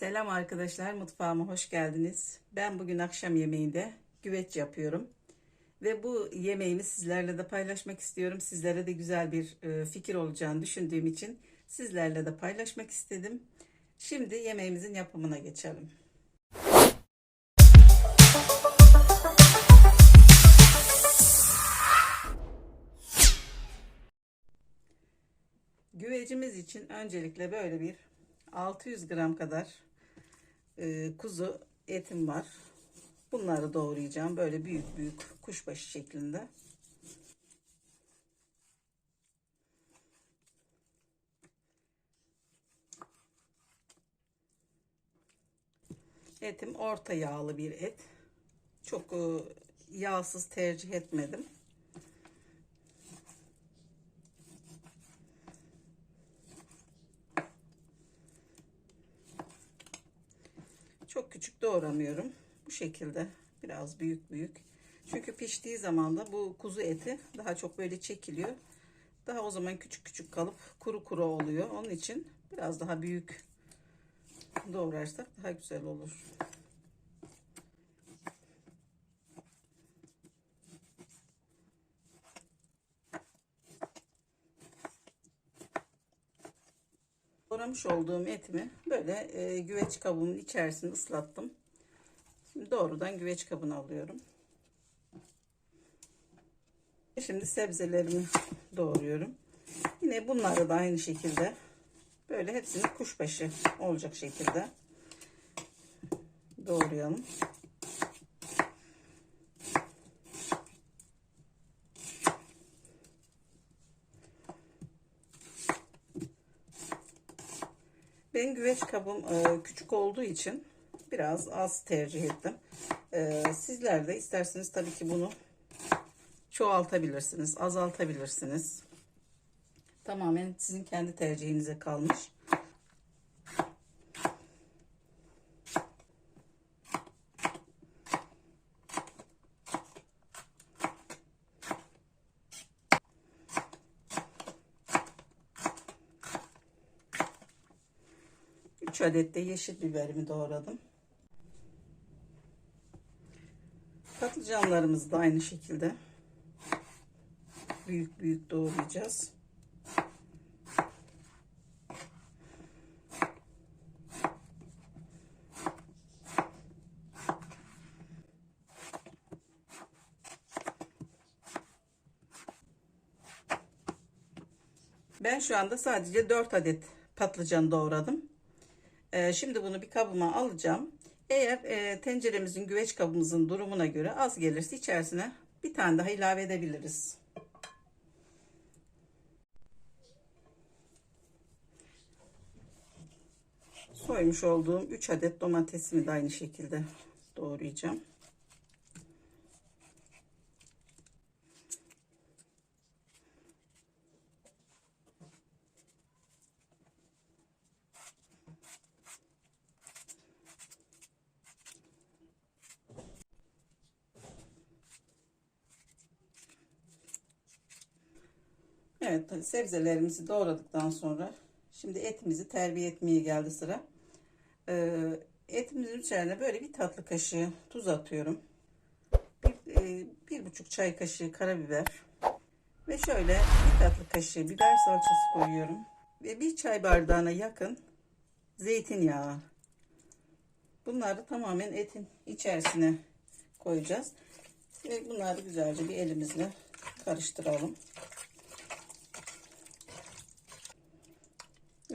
Selam arkadaşlar, mutfağıma hoş geldiniz. Ben bugün akşam yemeğinde güveç yapıyorum. Ve bu yemeğimi sizlerle de paylaşmak istiyorum. Sizlere de güzel bir e, fikir olacağını düşündüğüm için sizlerle de paylaşmak istedim. Şimdi yemeğimizin yapımına geçelim. Güvecimiz için öncelikle böyle bir 600 gram kadar e, kuzu etim var. Bunları doğrayacağım. Böyle büyük büyük kuşbaşı şeklinde. Etim orta yağlı bir et. Çok e, yağsız tercih etmedim. Çok küçük doğramıyorum. Bu şekilde biraz büyük büyük. Çünkü piştiği zaman da bu kuzu eti daha çok böyle çekiliyor. Daha o zaman küçük küçük kalıp kuru kuru oluyor. Onun için biraz daha büyük doğrarsak daha güzel olur. Doğramış olduğum etimi böyle e, güveç kabımın içerisine ıslattım. Şimdi doğrudan güveç kabına alıyorum. Şimdi sebzelerimi doğruyorum. Yine bunları da aynı şekilde böyle hepsini kuşbaşı olacak şekilde doğrayalım. Ben güveç kabım e, küçük olduğu için biraz az tercih ettim. E, sizler de isterseniz tabii ki bunu çoğaltabilirsiniz, azaltabilirsiniz. Tamamen sizin kendi tercihinize kalmış. Üç adet de yeşil biberimi doğradım. Patlıcanlarımızı da aynı şekilde büyük büyük doğrayacağız. Ben şu anda sadece 4 adet patlıcan doğradım. Ee, şimdi bunu bir kabıma alacağım. Eğer e, tenceremizin güveç kabımızın durumuna göre az gelirse içerisine bir tane daha ilave edebiliriz. Soymuş olduğum 3 adet domatesimi de aynı şekilde doğrayacağım. Evet sebzelerimizi doğradıktan sonra şimdi etimizi terbiye etmeye geldi sıra. Ee, etimizin üzerine böyle bir tatlı kaşığı tuz atıyorum. Bir, e, bir buçuk çay kaşığı karabiber. Ve şöyle bir tatlı kaşığı biber salçası koyuyorum. Ve bir çay bardağına yakın zeytinyağı. Bunları tamamen etin içerisine koyacağız. Ve bunları güzelce bir elimizle karıştıralım.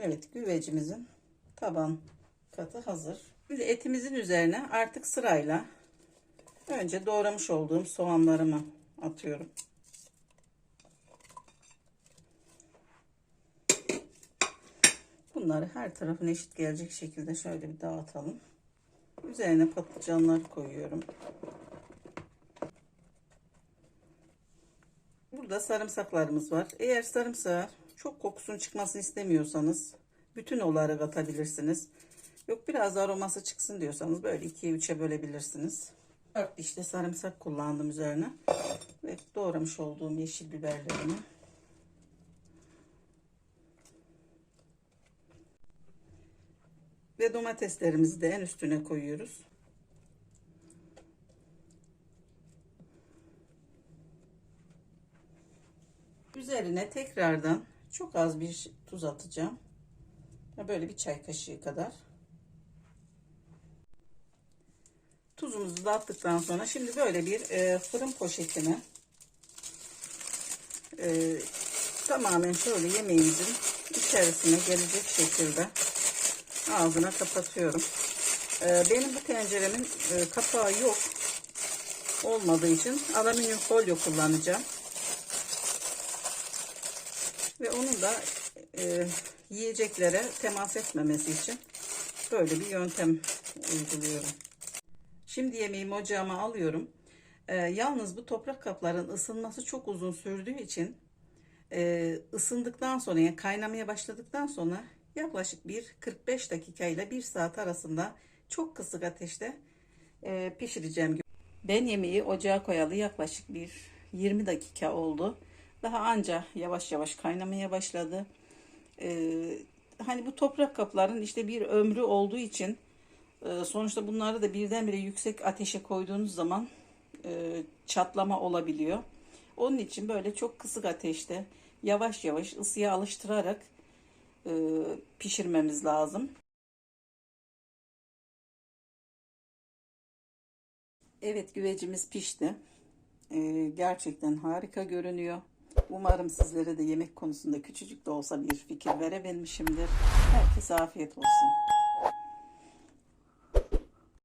Evet güvecimizin taban katı hazır. Şimdi etimizin üzerine artık sırayla önce doğramış olduğum soğanlarımı atıyorum. Bunları her tarafına eşit gelecek şekilde şöyle bir dağıtalım. Üzerine patlıcanlar koyuyorum. Burada sarımsaklarımız var. Eğer sarımsağı çok kokusun çıkmasını istemiyorsanız bütün olarak atabilirsiniz. Yok biraz aroması çıksın diyorsanız böyle 2'ye 3'e bölebilirsiniz. 4 işte sarımsak kullandım üzerine. Ve doğramış olduğum yeşil biberlerimi. Ve domateslerimizi de en üstüne koyuyoruz. Üzerine tekrardan çok az bir tuz atacağım. Böyle bir çay kaşığı kadar. Tuzumuzu da attıktan sonra şimdi böyle bir e, fırın poşetine e, tamamen şöyle yemeğimizin içerisine gelecek şekilde ağzına kapatıyorum. E, benim bu tenceremin e, kapağı yok olmadığı için alüminyum folyo kullanacağım. Ve onu da e, yiyeceklere temas etmemesi için böyle bir yöntem uyguluyorum. Şimdi yemeğimi ocağıma alıyorum. E, yalnız bu toprak kapların ısınması çok uzun sürdüğü için e, ısındıktan sonra yani kaynamaya başladıktan sonra yaklaşık bir 45 dakika ile 1 saat arasında çok kısık ateşte e, pişireceğim. Ben yemeği ocağa koyalı yaklaşık bir 20 dakika oldu. Daha anca yavaş yavaş kaynamaya başladı. Ee, hani bu toprak kapların işte bir ömrü olduğu için e, sonuçta bunları da birdenbire yüksek ateşe koyduğunuz zaman e, çatlama olabiliyor. Onun için böyle çok kısık ateşte yavaş yavaş ısıya alıştırarak e, pişirmemiz lazım. Evet güvecimiz pişti. Ee, gerçekten harika görünüyor. Umarım sizlere de yemek konusunda küçücük de olsa bir fikir verebilmişimdir. Herkese afiyet olsun.